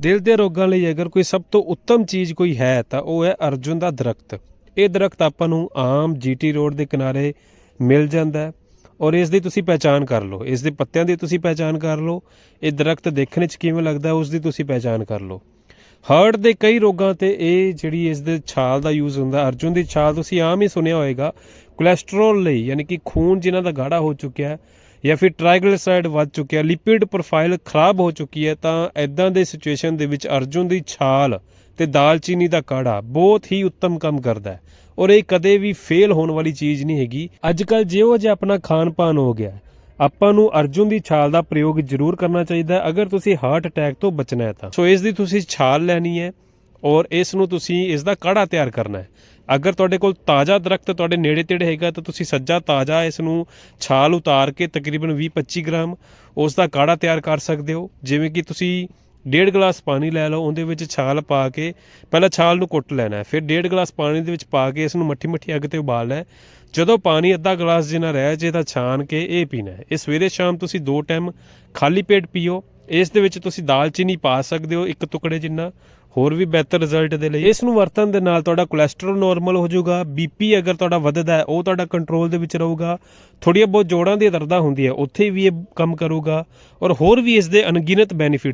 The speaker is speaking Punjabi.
ਦਿਲ ਦੇ ਰੋਗਾਂ ਲਈ ਅਗਰ ਕੋਈ ਸਭ ਤੋਂ ਉੱਤਮ ਚੀਜ਼ ਕੋਈ ਹੈ, ਤਾਂ ਉਹ ਹੈ ਅਰਜੁਨ ਦਾ ਦਰਖਤ। ਇਹ ਦਰਖਤ ਆਪਾਂ ਨੂੰ ਆਮ ਜੀਟੀ ਰੋਡ ਦੇ ਕਿਨਾਰੇ ਮਿਲ ਜਾਂਦਾ ਹੈ ਔਰ ਇਸ ਦੀ ਤੁਸੀਂ ਪਹਿਚਾਨ ਕਰ ਲਓ। ਇਸ ਦੇ ਪੱਤਿਆਂ ਦੀ ਤੁਸੀਂ ਪਹਿਚਾਨ ਕਰ ਲਓ। ਇਹ ਦਰਖਤ ਦੇਖਣ 'ਚ ਕਿਵੇਂ ਲੱਗਦਾ, ਉਸ ਦੀ ਤੁਸੀਂ ਪਹਿਚਾਨ ਕਰ ਲਓ। ਹਾਰਟ ਦੇ ਕਈ ਰੋਗਾਂ ਤੇ ਇਹ ਜਿਹੜੀ ਇਸ ਦੇ ਛਾਲ ਦਾ ਯੂਜ਼ ਹੁੰਦਾ, ਅਰਜੁਨ ਦੀ ਛਾਲ ਤੁਸੀਂ ਆਮ ਹੀ ਸੁਣਿਆ ਹੋਵੇਗਾ ਕੋਲੇਸਟ੍ਰੋਲ ਲਈ, ਯਾਨੀ ਕਿ ਖੂਨ ਜਿਨ੍ਹਾਂ ਦਾ ਗਾੜਾ ਹੋ ਚੁੱਕਿਆ ਹੈ ਜਾਂ ਫਿਰ ਟ੍ਰਾਈਗਲਿਸਰਾਈਡ ਵੱਧ ਚੁੱਕਿਆ ਲਿਪਿਡ ਪ੍ਰੋਫਾਈਲ ਖਰਾਬ ਹੋ ਚੁੱਕੀ ਹੈ, ਤਾਂ ਐਦਾਂ ਦੇ ਸਿਚੁਏਸ਼ਨ ਦੇ ਵਿੱਚ ਅਰਜੁਨ ਦੀ ਛਾਲ ਤੇ ਦਾਲਚੀਨੀ ਦਾ ਕਾੜਾ ਬਹੁਤ ਹੀ ਉੱਤਮ ਕੰਮ ਕਰਦਾ ਹੈ ਔਰ ਇਹ ਕਦੇ ਵੀ ਫੇਲ ਹੋਣ ਵਾਲੀ ਚੀਜ਼ ਨਹੀਂ ਹੈਗੀ। ਅੱਜ ਕੱਲ ਜਿਹੋ ਜਿਹਾ ਆਪਣਾ ਖਾਣ ਪਾਨ ਹੋ ਗਿਆ ਆਪਾਂ ਨੂੰ ਅਰਜੁਨ ਦੀ ਛਾਲ ਦਾ ਪ੍ਰਯੋਗ ਜ਼ਰੂਰ ਕਰਨਾ ਚਾਹੀਦਾ ਅਗਰ ਤੁਸੀਂ ਹਾਰਟ ਅਟੈਕ ਤੋਂ ਬਚਣਾ ਹੈ ਤਾਂ। ਸੋ ਇਸ ਦੀ ਤੁਸੀਂ ਛਾਲ ਲੈਣੀ ਹੈ ਔਰ ਇਸ ਨੂੰ ਤੁਸੀਂ ਇਸ ਦਾ ਕਾੜਾ ਤਿਆਰ ਕਰਨਾ ਹੈ। ਅਗਰ ਤੁਹਾਡੇ ਕੋਲ ਤਾਜ਼ਾ ਦਰਖਤ ਤੁਹਾਡੇ ਨੇੜੇ ਤੇੜੇ ਹੈਗਾ ਤਾਂ ਤੁਸੀਂ ਸੱਜਾ ਤਾਜ਼ਾ ਇਸ ਨੂੰ ਛਾਲ ਉਤਾਰ ਕੇ ਤਕਰੀਬਨ 20-25 ਗ੍ਰਾਮ ਉਸ ਦਾ ਕਾੜਾ ਤਿਆਰ ਕਰ ਸਕਦੇ ਹੋ। ਜਿਵੇਂ ਕਿ ਤੁਸੀਂ ਡੇਢ ਗਲਾਸ ਪਾਣੀ ਲੈ ਲਓ, ਉਹਦੇ ਵਿੱਚ ਛਾਲ ਪਾ ਕੇ ਪਹਿਲਾਂ ਛਾਲ ਨੂੰ ਕੁੱਟ ਲੈਣਾ ਫਿਰ ਡੇਢ ਗਲਾਸ ਪਾਣੀ ਦੇ ਵਿੱਚ ਪਾ ਕੇ ਇਸ ਨੂੰ ਮੱਠੀ ਮੱਠੀ ਅੱਗ ਤੇ ਉਬਾਲਣਾ ਜਦੋਂ ਪਾਣੀ ਅੱਧਾ ਗਲਾਸ ਜਿੰਨਾ ਰਹਿ ਜੇ ਤਾਂ ਛਾਣ ਕੇ ਇਹ ਪੀਣਾ ਹੈ। ਇਹ ਸਵੇਰੇ ਸ਼ਾਮ ਤੁਸੀਂ ਦੋ ਟਾਈਮ ਖਾਲੀ ਪੇਟ ਪੀਓ। ਇਸ ਦੇ ਵਿੱਚ ਤੁਸੀਂ ਦਾਲਚੀਨੀ ਪਾ ਸਕਦੇ ਹੋ, ਇੱਕ ਟੁਕੜੇ ਜਿੰਨਾ। ਹੋਰ ਵੀ ਬਿਹਤਰ ਰਿਜ਼ਲਟ ਦੇ ਲਈ। ਇਸ ਨੂੰ ਵਰਤਣ ਦੇ ਨਾਲ ਤੁਹਾਡਾ ਕੋਲੇਸਟ੍ਰੋਲ ਨਾਰਮਲ ਹੋ ਜਾਊਗਾ ਬੀਪੀ ਅਗਰ ਤੁਹਾਡਾ ਵੱਧਦਾ ਹੈ, ਉਹ ਤੁਹਾਡਾ ਕੰਟਰੋਲ ਦੇ ਵਿੱਚ ਰਹੂਗਾ। ਥੋੜੀਆਂ ਬਹੁਤ ਜੋੜਾਂ ਦੀ ਦਰਦਾਂ ਹੁੰਦੀ ਹੈ ਉੱਥੇ ਵੀ ਇਹ ਕੰਮ ਕਰੂਗਾ। ਔਰ ਹੋਰ ਵੀ ਇਸ ਦੇ ਅਣਗਿਣਤ ਬੈਨੀਫਿਟ